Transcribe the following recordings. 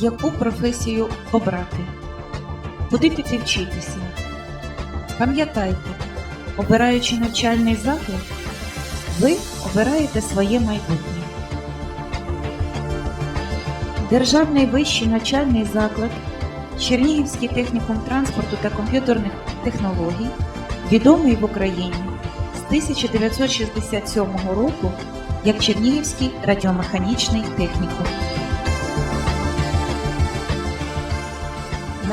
яку професію обрати, куди піти вчитися. Пам'ятайте, обираючи навчальний заклад, ви обираєте своє майбутнє. Державний вищий навчальний заклад Чернігівський технікум транспорту та комп'ютерних технологій відомий в Україні з 1967 року як Чернігівський радіомеханічний технікум.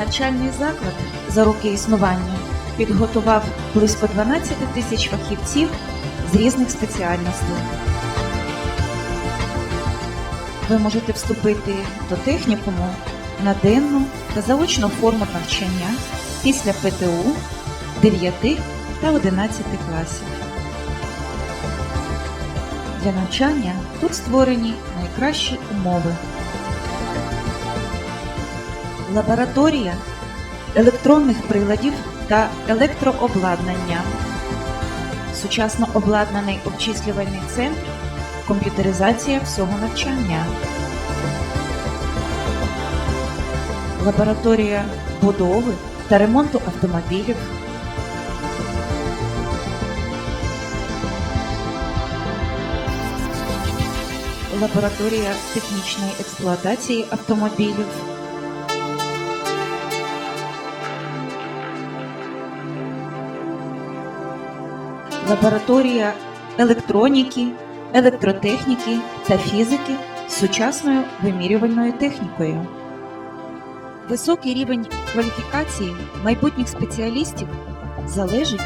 Навчальний заклад за роки існування підготував близько 12 тисяч фахівців з різних спеціальностей. Ви можете вступити до технікуму на денну та заочну форму навчання після ПТУ 9 та 11 класів. Для навчання тут створені найкращі умови. Лабораторія електронних приладів та електрообладнання, сучасно обладнаний обчислювальний центр, комп'ютеризація всього навчання, лабораторія будови та ремонту автомобілів, лабораторія технічної експлуатації автомобілів. Лабораторія електроніки, електротехніки та фізики з сучасною вимірювальною технікою. Високий рівень кваліфікації майбутніх спеціалістів залежить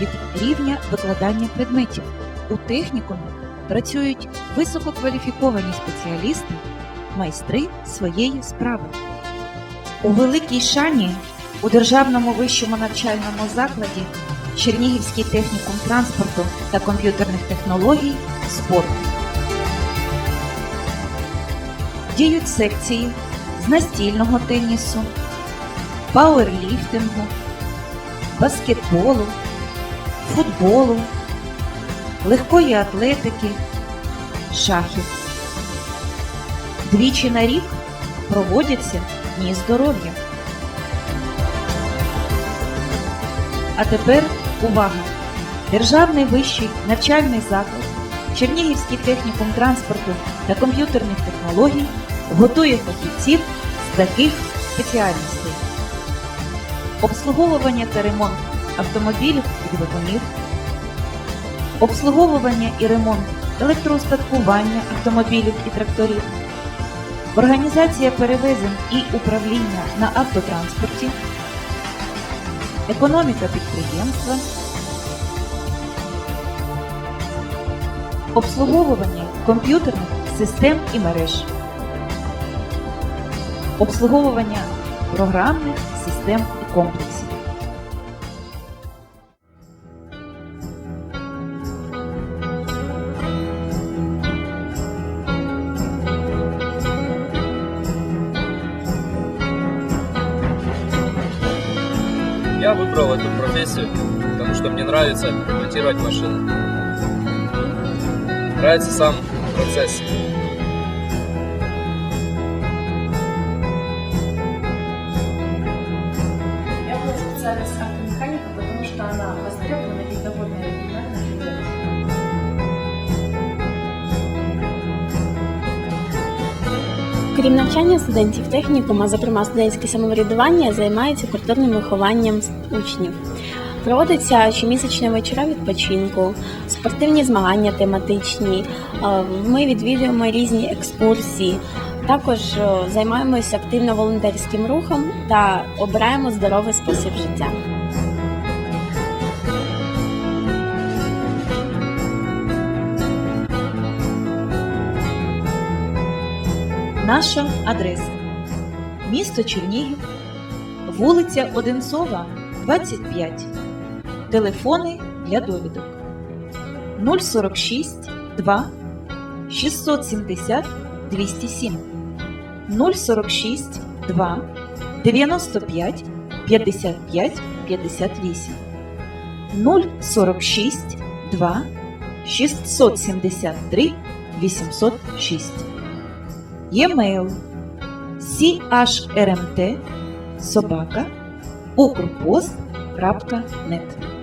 від рівня викладання предметів. У технікумі працюють висококваліфіковані спеціалісти, майстри своєї справи. У великій шані у Державному вищому навчальному закладі Чернігівський технікум транспорту та комп'ютерних технологій спорт. Діють секції з настільного тенісу, пауерліфтингу, баскетболу, футболу, легкої атлетики, шахів. Двічі на рік проводяться дні здоров'я. А тепер увага! Державний вищий навчальний заклад Чернігівський технікум транспорту та комп'ютерних технологій готує фахівців з таких спеціальностей: обслуговування та ремонт автомобілів і двигунів, обслуговування і ремонт електроустаткування автомобілів і тракторів, організація перевезень і управління на автотранспорті економіка підприємства, обслуговування комп'ютерних систем і мереж, обслуговування програмних систем і комплексів. Я выбрал эту профессию, потому что мне нравится монтировать машины. Нравится сам процесс. Я выбрала специальность автомеханика, потому что она востребована и довольно Крім навчання студентів технікума, зокрема студентське самоврядування, займається культурним вихованням учнів. Проводяться щомісячні вечора відпочинку, спортивні змагання тематичні. е, Ми відвідуємо різні екскурсії. Також е, займаємося активно волонтерським рухом та обираємо здоровий спосіб життя. Наша адреса. Місто Чернігів, вулиця Одинцова, 25. Телефони для довідок. 046 2 670 207 046 2 95 55 58 046 2 673 806 Мейл CHRMT собака укрпост.нет.